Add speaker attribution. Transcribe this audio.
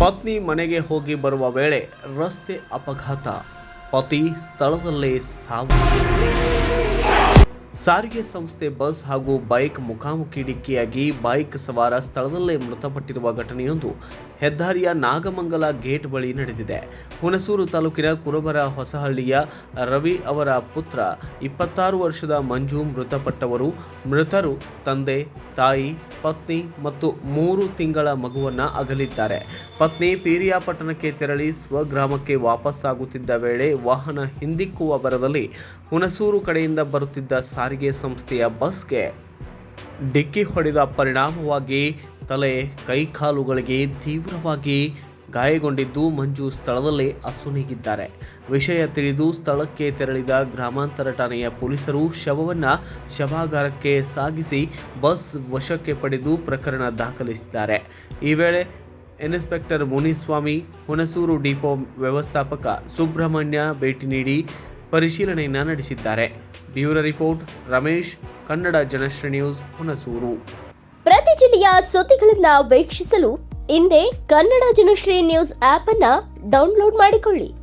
Speaker 1: ಪತ್ನಿ ಮನೆಗೆ ಹೋಗಿ ಬರುವ ವೇಳೆ ರಸ್ತೆ ಅಪಘಾತ. ಪತಿ ಸ್ಥಳದಲ್ಲೇ ಸಾವು. ಸಾರಿಗೆ ಸಂಸ್ಥೆ ಬಸ್ ಹಾಗೂ ಬೈಕ್ ಮುಖಾಮುಖಿ ಡಿಕ್ಕಿಯಾಗಿ ಬೈಕ್ ಸವಾರ ಸ್ಥಳದಲ್ಲೇ ಮೃತಪಟ್ಟಿರುವ ಘಟನೆಯೊಂದು ಹೆದ್ದಾರಿಯ ನಾಗಮಂಗಲ ಗೇಟ್ ಬಳಿ ನಡೆದಿದೆ. ಹುಣಸೂರು ತಾಲೂಕಿನ ಕುರುಬರ ಹೊಸಹಳ್ಳಿಯ ರವಿ ಅವರ ಪುತ್ರ ಇಪ್ಪತ್ತಾರು ವರ್ಷದ ಮಂಜು ಮೃತಪಟ್ಟವರು. ಮೃತರು ತಂದೆ, ತಾಯಿ, ಪತ್ನಿ ಮತ್ತು ಮೂರು ತಿಂಗಳ ಮಗುವನ್ನು ಅಗಲಿದ್ದಾರೆ. ಪತ್ನಿ ಪೀರಿಯಾಪಟ್ಟಣಕ್ಕೆ ತೆರಳಿ ಸ್ವಗ್ರಾಮಕ್ಕೆ ವಾಪಸ್ಸಾಗುತ್ತಿದ್ದ ವೇಳೆ ವಾಹನ ಹಿಂದಿಕ್ಕುವ ಬರದಲ್ಲಿ ಹುಣಸೂರು ಕಡೆಯಿಂದ ಬರುತ್ತಿದ್ದ ಸಂಸ್ಥೆಯ ಬಸ್ಗೆ ಡಿಕ್ಕಿ ಹೊಡೆದ ಪರಿಣಾಮವಾಗಿ ತಲೆ, ಕೈಕಾಲುಗಳಿಗೆ ತೀವ್ರವಾಗಿ ಗಾಯಗೊಂಡಿದ್ದು ಮಂಜು ಸ್ಥಳದಲ್ಲೇ ಅಸುನೀಗಿದ್ದಾರೆ. ವಿಷಯ ತಿಳಿದು ಸ್ಥಳಕ್ಕೆ ತೆರಳಿದ ಗ್ರಾಮಾಂತರ ಠಾಣೆಯ ಪೊಲೀಸರು ಶವವನ್ನು ಶವಾಗಾರಕ್ಕೆ ಸಾಗಿಸಿ ಬಸ್ ವಶಕ್ಕೆ ಪಡೆದು ಪ್ರಕರಣ ದಾಖಲಿಸಿದ್ದಾರೆ. ಈ ವೇಳೆ ಇನ್ಸ್ಪೆಕ್ಟರ್ ಮುನಿಸ್ವಾಮಿ ಹುಣಸೂರು ಡಿಪೋ ವ್ಯವಸ್ಥಾಪಕ ಸುಬ್ರಹ್ಮಣ್ಯ ಭೇಟಿ ನೀಡಿ ಪರಿಶೀಲನೆಯನ್ನ ನಡೆಸಿದ್ದಾರೆ. Bureau report, Ramesh, Kannada Janashree news, Hunsur.
Speaker 2: ಪ್ರತಿ ಜಿಲ್ಲೆಯ ಸುದ್ದಿಗಳನ್ನ ವೀಕ್ಷಿಸಲು ಹಿಂದೆ ಕನ್ನಡ ಜನಶ್ರೀ ನ್ಯೂಸ್ ಆಪ್ ಅನ್ನ ಡೌನ್ಲೋಡ್ ಮಾಡಿಕೊಳ್ಳಿ.